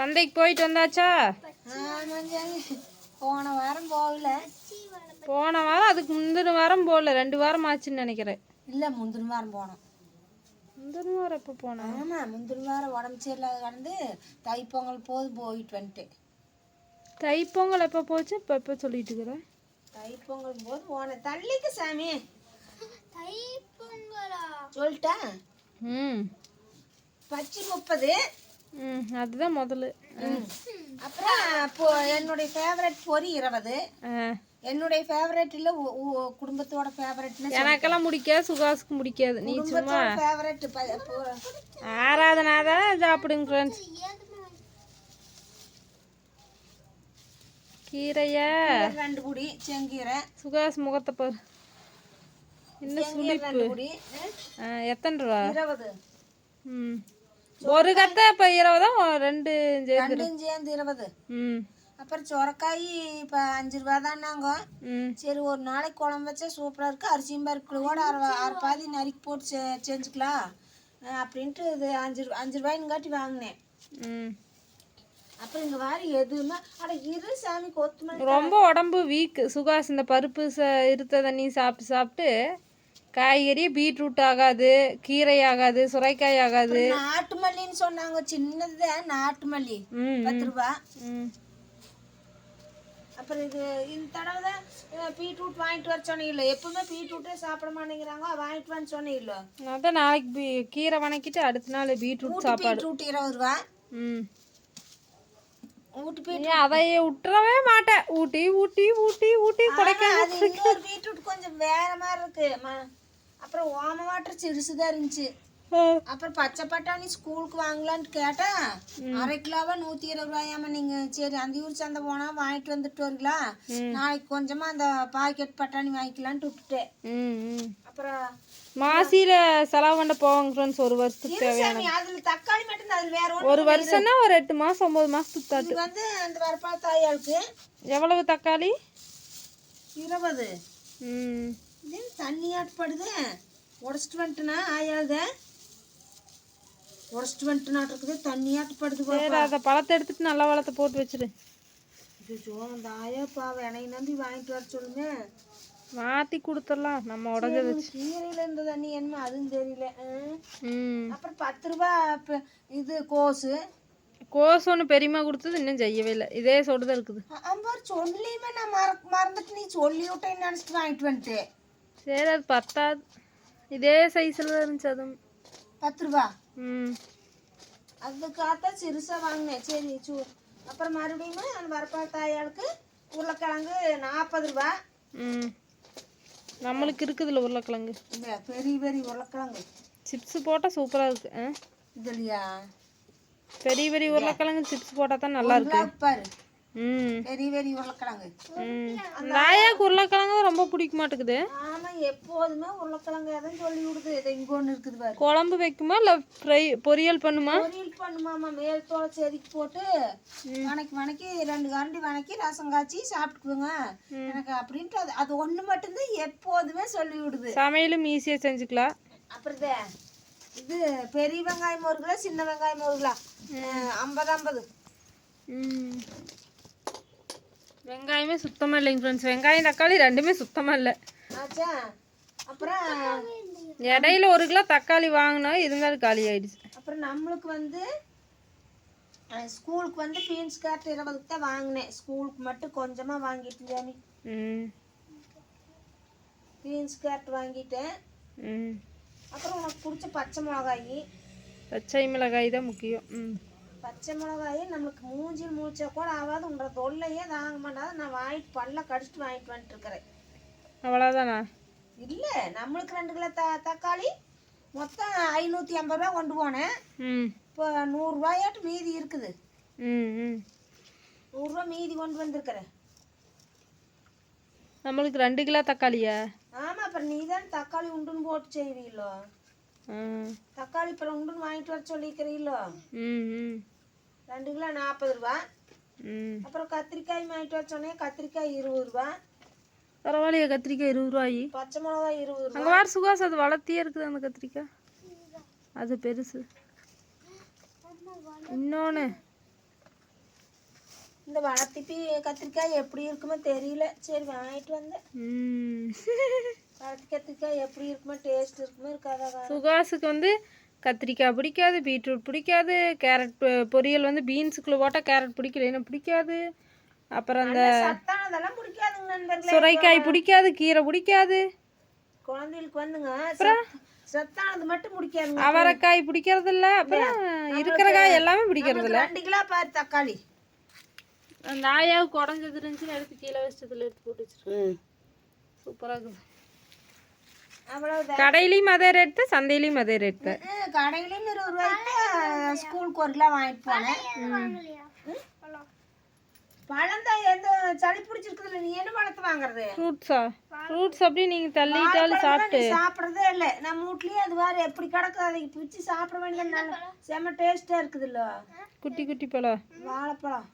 சந்தைக்கு போயிட்டு வந்தாச்சா? போன வாரம் போகல. போன வாரம் அதுக்கு முந்தின வாரம் போகல. ரெண்டு வாரம் ஆச்சுன்னு நினைக்கிறேன். இல்லை முந்தின வாரம் போனோம். முந்தின வாரம் எப்போ போனேன் ஆமாம் முந்தின வாரம் உடம்பு சரியில்லாத கடந்து தைப்பொங்கல் போது போயிட்டு வந்துட்டேன் தைப்பொங்கல் எப்போ போச்சு? இப்போ எப்போ சொல்லிட்டு இருக்கிறேன் தைப்பொங்கல் போது போனேன் தள்ளிக்கு சாமி. சொல்லிட்டா ம். பச்சை முப்பது. அதுதான் முதல்ல அப்புறம் இப்போ என்னுடைய ஃபேவரட் பொரி இருபது. என்னுடைய ஃபேவரட் இல்லை குடும்பத்தோட ஃபேவரட்னு எனக்கெல்லாம் முடிக்காது சுகாசுக்கு முடிக்காது. நீ சும்மா ஃபேவரட் ஆராதனா தான் சாப்பிடுங்க ஃப்ரெண்ட்ஸ் கீரையா. ரெண்டு குடி செங்கீரை. சுகாஸ் முகத்தை பாரு. குடி ஆ, எத்தனை ரூபா? இருபது. ம். ஒரு கத்தை இப்போ இருபதா ரெண்டு ரெண்டும் சேர்ந்து இருபது. ம். அப்புறம் சொரக்காய் இப்போ அஞ்சு ரூபா தான்னாங்க ம். சரி ஒரு நாளைக்கு குழம்பு வச்சா சூப்பராக இருக்குது அரிசியும் பருப்பு கூட அரை அரை பாதி நறுக்கி போட்டு செ செஞ்சுக்கலாம். அப்படின்ட்டு இது அஞ்சு அஞ்சு ரூபாயின்னு வாங்கினேன். ம். அப்புறம் இங்கே வாரி எதுவுமே அட இரு சாமி கொத்துமணி ரொம்ப உடம்பு வீக் சுகாஸ் இந்த பருப்பு ச இருத்த தண்ணி சாப்பிட்டு சாப்பிட்டு காய்கறி பீட்ரூட் ஆகாது கீரை ஆகாது சுரைக்காய் ஆகாது. நாட்டு மல்லின்னு சொன்னாங்க சின்னது நாட்டு மல்லி. பத்து ரூபா. அப்புறம் இது இந்த தடவை பீட்ரூட் வாங்கிட்டு வர சொன்னீங்களோ எப்பவுமே பீட்ரூட்டே சாப்பிட மாட்டேங்கிறாங்க வாங்கிட்டு வந்து சொன்னீங்களோ அதான் நாளைக்கு கீரை வணக்கிட்டு அடுத்த நாள் பீட்ரூட் சாப்பாடு. பீட்ரூட் இருபது ரூபா. ம். ஊட்டி பீட் நீ அதையே விட்டுறவே மாட்டேன் ஊட்டி ஊட்டி ஊட்டி ஊட்டி கொடைக்கானல் பீட்ரூட் கொஞ்சம் வேற மாதிரி இருக்கு. அப்புறம் ஓம வாட்டர் சிறுசுதான் இருந்துச்சு. அப்புறம் பச்சை பட்டாணி ஸ்கூலுக்கு வாங்கலான்ட்டு கேட்டா அரை கிலோவா நூத்தி இருபது ரூபாயாம நீங்க. சரி அந்த ஊர் சந்தை போனா வாங்கிட்டு வந்துட்டு வரீங்களா? நாளைக்கு கொஞ்சமா அந்த பாக்கெட் பட்டாணி வாங்கிக்கலான்ட்டு விட்டுட்டேன். அப்புறம் மாசியில் செலவு பண்ண போவாங்க ஃப்ரெண்ட்ஸ் ஒரு வருஷத்துக்கு தேவையான அதுல தக்காளி மட்டும் அதுல வேற ஒரு வருஷம்னா ஒரு எட்டு மாதம் ஒம்பது மாதத்துக்கு தாட்டு. வந்து அந்த வரப்பா தாயாளுக்கு. எவ்வளவு தக்காளி? இருபது. ம். இது தண்ணியாட்டுப்படுது உடச்சிட்டு வந்துட்டுனா ஆயாளுத உடச்சிட்டு வந்துட்டுனாட்டு இருக்குது தண்ணியாட்டுப்படுது அதை பழத்தை எடுத்துட்டு நல்ல பழத்தை போட்டு வச்சிரு. ஐயோ அந்த ஆயா பாவம் என்னை நம்பி வாங்கிட்டு வர சொல்லுங்க. மாற்றி கொடுத்துடலாம் நம்ம உடஞ்சது கீரையில இருந்த தண்ணி என்னமோ அதுவும் தெரியல. அப்புறம் பத்து ரூபா இது கோஸு. கோஸ் ஒன்று பெரியம்மா கொடுத்தது இன்னும் செய்யவே இல்லை. இதே சொட்டு தான் இருக்குது அம்பார் சொல்லியுமே நான் மற மறந்துட்டு நீ சொல்லி விட்டேன்னு நினச்சிட்டு வாங்கிட்டு வந்துட்டேன் சரி அது பத்தாது. இதே சைஸில் இருந்துச்சு அதுவும். பத்து ரூபா? ம். அதுக்காகத்தான் சிறுசாக வாங்கினேன். சரி சூ அப்புறம் மறுபடியும் அந்த வரப்பா தாயாளுக்கு உருளைக்கிழங்கு நாற்பது ரூபா. ம். நம்மளுக்கு இருக்குதுல்ல உருளைக்கிழங்கு. இந்த பெரிய பெரிய உருளைக்கிழங்கு. சிப்ஸ் போட்டால் சூப்பராக இருக்கு ஆ? இதுலையா? பெரிய பெரிய உருளைக்கிழங்கு சிப்ஸ் போட்டால் தான் நல்லா இருக்கு. பாரு பெரிய பெரிய உருளைக்கிழங்கு. ம். நாயாக்கு உருளைக்கிழங்கு ரொம்ப பிடிக்க மாட்டேங்குது. ஆமாம் எப்போதுமே உருளைக்கிழங்கு எதுவும் சொல்லி விடுது. இது இங்கே ஒன்று இருக்குது பாரு. குழம்பு வைக்குமா இல்லை ஃப்ரை பொரியல் பண்ணுமா? பொரியல் பண்ணுமாமா மேல் தோலை செதுக்கி போட்டு வணக்கி வணக்கி ரெண்டு கரண்டி வணக்கி ரசம் காய்ச்சி சாப்பிட்டுக்குங்க. எனக்கு அப்படின்ட்டு அது அது ஒன்று மட்டும்தான் எப்போதுமே சொல்லி விடுது. சமையலும் ஈஸியாக செஞ்சுக்கலாம். அப்புறம் இது பெரிய வெங்காயம் ஒரு கிலோ சின்ன வெங்காயம் ஒரு கிலோ. ஐம்பது ஐம்பது. ம். வெங்காயமே சுத்தமாக இல்லைங்க ஃப்ரெண்ட்ஸ் வெங்காயம் தக்காளி ரெண்டுமே சுத்தமாக இல்லை. ஆச்சா அப்புறம் இடையில ஒரு கிலோ தக்காளி வாங்கினா இருந்தாலும் காலி ஆயிடுச்சு. அப்புறம் நம்மளுக்கு வந்து ஸ்கூலுக்கு வந்து பீன்ஸ் கேரட் இருபதுக்கு தான் வாங்கினேன். ஸ்கூலுக்கு மட்டும் கொஞ்சமாக வாங்கிட்டு ம். பீன்ஸ் கேரட் வாங்கிட்டேன். அப்புறம் உனக்கு பிடிச்ச பச்சை மிளகாய். பச்சை மிளகாய் தான் முக்கியம். ம். பச்சை மிளகாய் நம்மளுக்கு மூஞ்சி மூச்சா கூட ஆகாது உன்ற தொல்லையே தாங்க மாட்டாது. நான் வாங்கிட்டு பல்ல கடிச்சிட்டு வாங்கிட்டு வந்துட்டு இருக்கிறேன் அவ்வளோதானா இல்லை நம்மளுக்கு ரெண்டு கிலோ த தக்காளி மொத்தம் ஐநூற்றி ஐம்பது ரூபா கொண்டு போனேன். ம். இப்போ நூறுரூவாயாட்டு மீதி இருக்குது. நூறுரூவா மீதி கொண்டு வந்திருக்கிறேன். நம்மளுக்கு ரெண்டு கிலோ தக்காளியா? ஆமாம் அப்புறம் நீ தான் தக்காளி உண்டுன்னு போட்டு செய்வீங்களோ? தக்காளி அப்புறம் உண்டுன்னு வாங்கிட்டு வர சொல்லிக்கிறீங்களோ ரெண்டு கிலோ நாற்பது ரூபா. ம். அப்புறம் கத்திரிக்காய் வாங்கிட்டு வர சொன்னேன். கத்திரிக்காய் இருபது ரூபா. பரவாயில்லையே கத்திரிக்காய் இருபது ரூபாயி. பச்சை மிளகாய் இருபது ரூபா. அங்கே வார சுகாஸ் அது வளர்த்தியே இருக்குது அந்த கத்திரிக்காய். அது பெருசு. இன்னொன்று இந்த வளர்த்திப்பி கத்திரிக்காய் எப்படி இருக்குமோ தெரியல. சரி வாங்கிட்டு வந்தேன். வளர்த்தி கத்திரிக்காய் எப்படி இருக்குமோ டேஸ்ட் இருக்குமோ இருக்காதா சுகாஸுக்கு வந்து கத்திரிக்காய் பிடிக்காது பீட்ரூட் பிடிக்காது கேரட் பொரியல் வந்து பீன்ஸுக்குள்ளே போட்டால் கேரட் பிடிக்கல என்ன பிடிக்காது. அப்புறம் அந்த சுரைக்காய் பிடிக்காது கீரை பிடிக்காது. குழந்தைகளுக்கு வந்துங்க சத்- சத்தானது மட்டும் பிடிக்காதுங்க. அவரைக்காய் பிடிக்கிறது இல்ல அப்புறம் இருக்கிற காய் எல்லாமே பிடிக்கிறது இல்ல ரெண்டு கிலோ பாரு தக்காளி. அந்த ஆயாவுக்கு உடஞ்சது இருந்துச்சுன்னு எடுத்து கீழே வச்சதுல எடுத்து போட்டு வச்சிருக்கேன். சூப்பராக இருக்குது. கடையிலையும் அதே ரேட் தான் சந்தையிலையும் அதே ரேட் தான். கடையிலயும் இருபது ரூபாய்க்கு ஸ்கூலுக்கு ஒரு கிலோ வாங்கிட்டு போனேன்? பழம் தான் எந்த சளி பிடிச்சிருக்குதுல்ல நீ என்ன பழத்தை வாங்குறது? ஃப்ரூட்ஸா ஃப்ரூட்ஸ் அப்படியே நீங்கள் தள்ளிட்டாலும் சாப்பிட்டு. சாப்பிட்றதே இல்லை. நம்ம வீட்லயே அது வேற எப்படி கிடக்குது அதை பிச்சு சாப்பிட வேண்டியது நல்ல செம்ம டேஸ்டா இருக்குதுல்ல. குட்டி குட்டி பழம். வாழைப்பழம்.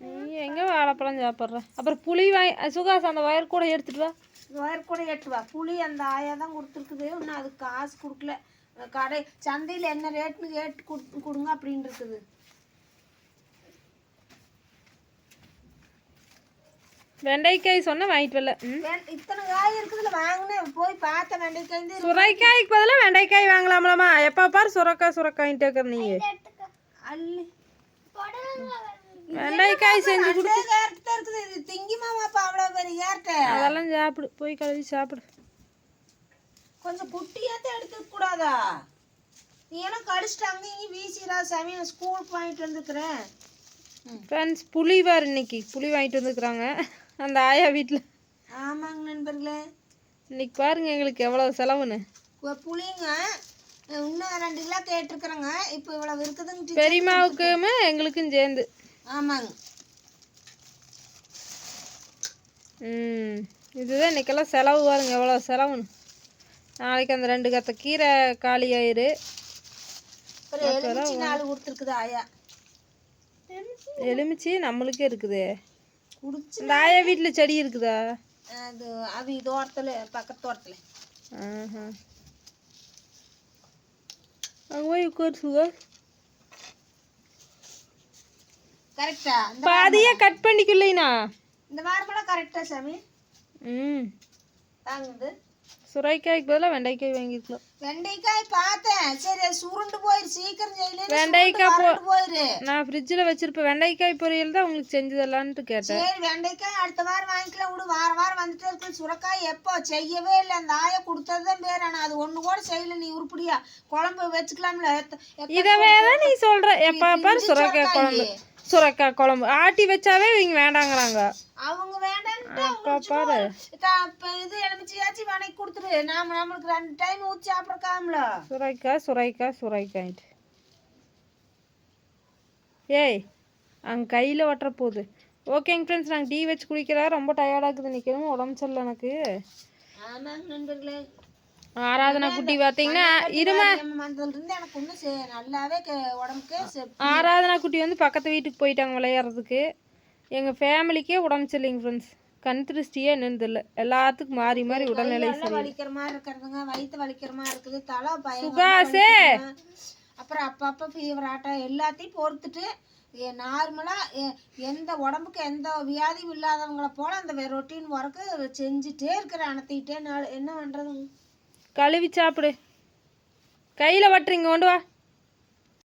நீ எங்கே வாழைப்பழம் சாப்பிட்ற? அப்புறம் புளி வாங்கி சுகாஸ் அந்த வயர் கூட எடுத்துட்டு வா. ஒயர் கூட எட்டு வா. புளி அந்த ஆயா தான் கொடுத்துருக்குது. இன்னும் அதுக்கு காசு கொடுக்கல. கடை சந்தையில் என்ன ரேட்னு கேட்டு கொடுத்து கொடுங்க அப்படின்னு இருக்குது. வெண்டைக்காய் சொன்னா வாங்கிட்டு வரல. இத்தனை காய் இருக்குதுல வாங்கினேன் போய் பார்த்தேன் வெண்டைக்காய் சுரைக்காய்க்கு பதிலாக வெண்டைக்காய் வாங்கலாம்லாமா எப்போ பாரு சுரக்காய் சுரக்காயின்ட்டு இருக்கிற நீ அள்ளி. வெண்டைக்காய் செஞ்சு கொடு ரெண்டே கேரட் தான் இருக்குது. இது திங்கிமாமாப்பா அவ்வளோ பெரிய அதெல்லாம் சாப்பிடு. போய் கழுவி சாப்பிடு. கொஞ்சம் குட்டியாக எடுத்துக்க கூடாதா? நீ எல்லாம் கடிச்சிட்டு அங்கேயும் வீசிடா சாமி. நான் ஸ்கூலுக்கு வாங்கிட்டு வந்துருக்குறேன். ஃப்ரெண்ட்ஸ் புளி வார் இன்னைக்கு. புளி வாங்கிட்டு வந்துருக்குறாங்க. அந்த ஆயா வீட்டில் ஆமாங்க நண்பர்களே. இன்னைக்கு பாருங்க எங்களுக்கு எவ்வளோ செலவுன்னு. புளிங்க. இன்னும் ரெண்டு கிலோ கேட்டிருக்கிறேங்க. இப்போ இவ்வளவு இருக்குதுங்க டீச்சர். பெரியம்மாவுக்குமே எங்களுக்கும் சேர்ந்து. ஆமாங்க. ம் இதுதான் இன்னைக்கெல்லாம் செலவு பாருங்க எவ்வளோ செலவுன்னு. நாளைக்கு அந்த ரெண்டு கத்த கீரை காலி ஆயிரு. நாலு கொடுத்துருக்குது ஆயா. எலுமிச்சி நம்மளுக்கே இருக்குது. இந்த ஆயா வீட்டில் செடி இருக்குதா? அது அவி தோட்டத்தில் பக்கத்து தோட்டத்தில் ஆஹா. அங்கே போய் உட்காரு சுகர். கரெக்டா. பாதியா கட் பண்ணிக்கலைண்ணா இந்த வாரமெல்லாம் கரெக்டா சாமி. ம். தாங்குது. சுரைக்காய்க்கு பதிலாக வெண்டைக்காய் வாங்கியிருக்கலாம் வெண்டைக்காய் பார்த்தேன். சரி சுருண்டு போயிரு. சீக்கிரம் செய்யல வெண்டைக்காய் போ போயிரு. நான் ஃப்ரிட்ஜில் வச்சிருப்பேன். வெண்டைக்காய் பொரியல் தான் உங்களுக்கு செஞ்சு தரலான்ட்டு கேட்டேன். சரி வெண்டைக்காய் அடுத்த வாரம் வாங்கிக்கலாம் விடு. வார வாரம் வந்துட்டே இருக்கு. சுரக்காய் எப்போ? செய்யவே இல்லை. அந்த ஆயை கொடுத்தது தான் பேர். ஆனால் அது ஒன்று கூட செய்யல. நீ உருப்படியா? குழம்பு வச்சுக்கலாம்ல. இதவே தான் நீ சொல்கிற எப்போ பாரு சுரைக்காய். குழம்பு. சுரைக்காய் குழம்பு. ஆட்டி வச்சாவே இவங்க வேண்டாங்கிறாங்க. அவங்க பாரு. இது எலுமிச்சையாச்சும் வணக்கி கொடுத்துரு. நாம நம்மளுக்கு ரெண்டு டைம் ஊற்றி சாப்பிட்றக்காமல சுரைக்காய் சுரைக்காய் சுரைக்காய்ன்ட்டு ஏய் அங்கே கையில் ஒட்டுற போகுது ஓகேங்க ஃப்ரெண்ட்ஸ் நாங்கள் டீ வச்சு குடிக்கிறா ரொம்ப டயர்டாகுது நிற்கணும் உடம்பு சரியில்லை எனக்கு. ஆமாங்க நண்பர்களே. ஆராதனா குட்டி பார்த்தீங்கன்னா இரும. எனக்கு ஒன்றும் நல்லாவே உடம்புக்கே ஆராதனா குட்டி வந்து பக்கத்து வீட்டுக்கு போயிட்டாங்க விளையாடுறதுக்கு. எங்கள் ஃபேமிலிக்கே உடம்பு சரியில்லைங்க ஃப்ரெண்ட்ஸ் கண் திருஷ்டியே என்னன்னு தெரியல. எல்லாத்துக்கும் மாறி மாறி உடல்நிலை வலிக்கிற மாதிரி இருக்கிறதுங்க. வயிற்று வலிக்கிற மாதிரி இருக்குது. தலை சுகாசே! அப்புறம் அப்பப்போ ஃபீவர் ஆட்டம் எல்லாத்தையும் பொறுத்துட்டு நார்மலாக எந்த உடம்புக்கு எந்த வியாதியும் இல்லாதவங்கள போல அந்த ரொட்டீன் ஒர்க்கு செஞ்சுட்டே இருக்கிற அனத்திக்கிட்டே நாள் என்ன பண்ணுறதுங்க கழுவி சாப்பிடு. கையில் வட்டுறீங்க கொண்டு வா.